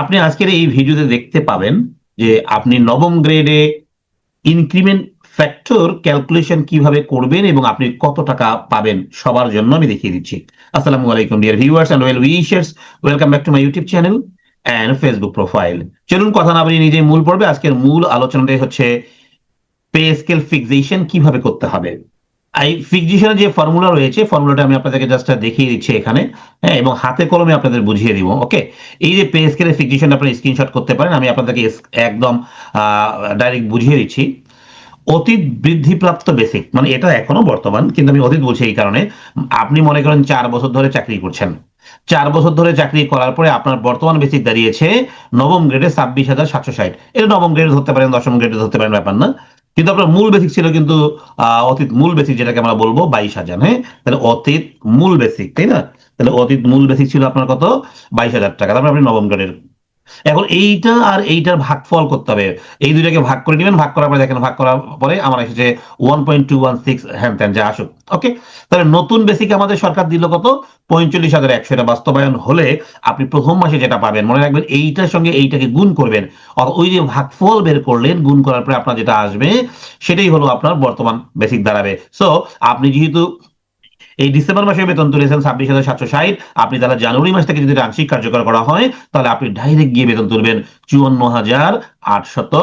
আপনি আজকের এই ভিডিওতে দেখতে পাবেন যে আপনি নবম গ্রেডে ইনক্রিমেন্ট ফ্যাক্টর ক্যালকুলেশন কীভাবে করবেন এবং আপনি কত টাকা পাবেন সবার জন্য আমি দেখিয়ে দিচ্ছি। আসসালামু আলাইকুম dear viewers and well wishers welcome back to my YouTube channel and Facebook profile চলুন কথা না বলি নিজেই মূল পর্বে। আজকের মূল আলোচনাটাই হচ্ছে পে স্কেল ফিক্সেশন কীভাবে করতে হবে। এই ফিক্সেশনের যে ফর্মুলা রয়েছে ফর্মুলাটা আমি আপনাদেরকে জাস্ট দেখিয়ে দিচ্ছি এখানে হ্যাঁ এবং হাতে কলমে আপনাদের বুঝিয়ে দিব ওকে এই যে পে স্কেলের ফিক্সেশন আপনারা স্ক্রিনশট করতে পারেন, আমি আপনাদেরকে একদম ডাইরেক্ট বুঝিয়ে দিচ্ছি। অতীত বৃদ্ধিপ্রাপ্ত বেসিক মানে এটা এখনও বর্তমান, কিন্তু আমি অতীত বলছি এই কারণে। আপনি মনে করেন চার বছর ধরে চাকরি করছেন। চার বছর ধরে চাকরি করার পরে আপনার বর্তমান বেসিক দাঁড়িয়েছে নবম গ্রেডে ছাব্বিশ হাজার সাতশো ষাট। এটা নবম গ্রেডে ধরতে পারেন, দশম গ্রেডে ধরতে পারেন, ব্যাপার না। কিন্তু আপনার মূল বেসিক ছিল কিন্তু অতীত মূল বেসিক যেটাকে আমরা বলব বাইশ হাজার হ্যাঁ? তাহলে অতীত মূল বেসিক তাই না? তাহলে অতীত মূল বেসিক ছিল আপনার কত? বাইশ হাজার টাকা। তারপরে আপনি নবম গ্রেডের এখন এইটা আর এইটার ভাগফল করতে হবে। এই দুইটাকে ভাগ করে নেবেন, ভাগ করার পরে দেখেন, ভাগ করার পরে আমার এসেছে one point two one six হ্যান ত্যান, যা আসুক ওকে তাহলে নতুন বেসিক আমাদের সরকার দিল কত? পঁয়তাল্লিশ হাজার একশো এটা বাস্তবায়ন হলে আপনি প্রথম মাসে যেটা পাবেন, মনে রাখবেন এইটার সঙ্গে এইটাকে গুণ করবেন। ওই যে ভাগফল বের করলেন, গুণ করার পরে আপনার যেটা আসবে, সেটাই হলো আপনার বর্তমান বেসিক দাঁড়াবে। সো আপনি যেহেতু এই ডিসেম্বর মাসে বেতন তুলেছেন ছাব্বিশ হাজার সাতশো ষাট। আপনি তাহলে জানুয়ারি মাস থেকে যদি আংশিক কার্যকর করা হয়, তাহলে আপনি ডাইরেক্ট গিয়ে বেতন তুলবেন চুয়ান্ন হাজার আটশত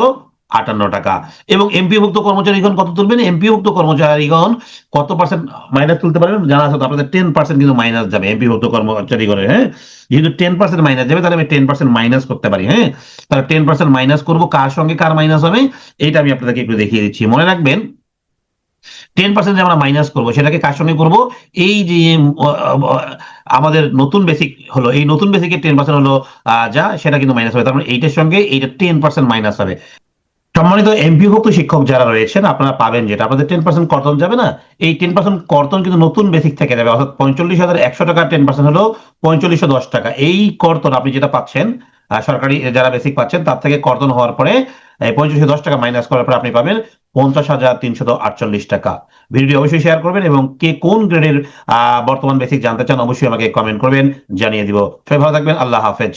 আটান্ন টাকা। এবং এমপিভুক্ত কর্মচারীগণ কত তুলবেন? এমপিভুক্ত কর্মচারীগণ কত পার্সেন্ট মাইনাস তুলতে পারবেন? জানা আছে আপনাদের টেন পার্সেন্ট কিন্তু মাইনাস যাবে এমপিভুক্ত কর্মচারীগণের হ্যাঁ? যেহেতু টেন পার্সেন্ট মাইনাস যাবে, তাহলে আমি টেন পার্সেন্ট মাইনাস করতে পারি হ্যাঁ? তাহলে টেন পার্সেন্ট মাইনাস করব, কার সঙ্গে কার মাইনাস হবে? এটা আমি আপনাদেরকে একটু দেখিয়ে দিচ্ছি। মনে রাখবেন টেন পার্সেন্ট আমরা মাইনাস করব। সেটাকে কার সঙ্গে করব? এই যে আমাদের নতুন বেসিক হলো, এই নতুন বেসিকের টেন পার্সেন্ট হলো যা, সেটা কিন্তু মাইনাস হবে। তার মানে এইটার সঙ্গে এইটা টেন পার্সেন্ট মাইনাস হবে। সম্মানিত এমপিভুক্ত শিক্ষক যারা রয়েছেন, আপনারা পাবেন যেটা। আপনাদের টেন পার্সেন্ট কর্তন যাবে না? এই টেন পার্সেন্ট কর্তন কিন্তু নতুন বেসিক থেকে যাবে। অর্থাৎ পঁয়তাল্লিশ হাজার একশো টাকা টেন পার্সেন্ট হলো পঁয়তাল্লিশশো দশ টাকা। এই কর্তন আপনি যেটা পাচ্ছেন সরকারি যারা বেসিক পাচ্ছেন, তার থেকে কর্তন হওয়ার পরে পঁয়ত্রিশশো দশ টাকা মাইনাস করার পরে আপনি পাবেন পঞ্চাশ হাজার তিনশত আটচল্লিশ টাকা। ভিডিওটি অবশ্যই শেয়ার করবেন এবং কে কোন গ্রেডের বর্তমান বেসিক জানতে চান অবশ্যই আমাকে কমেন্ট করবেন, জানিয়ে দিব। সবাই ভালো থাকবেন, আল্লাহ হাফেজ।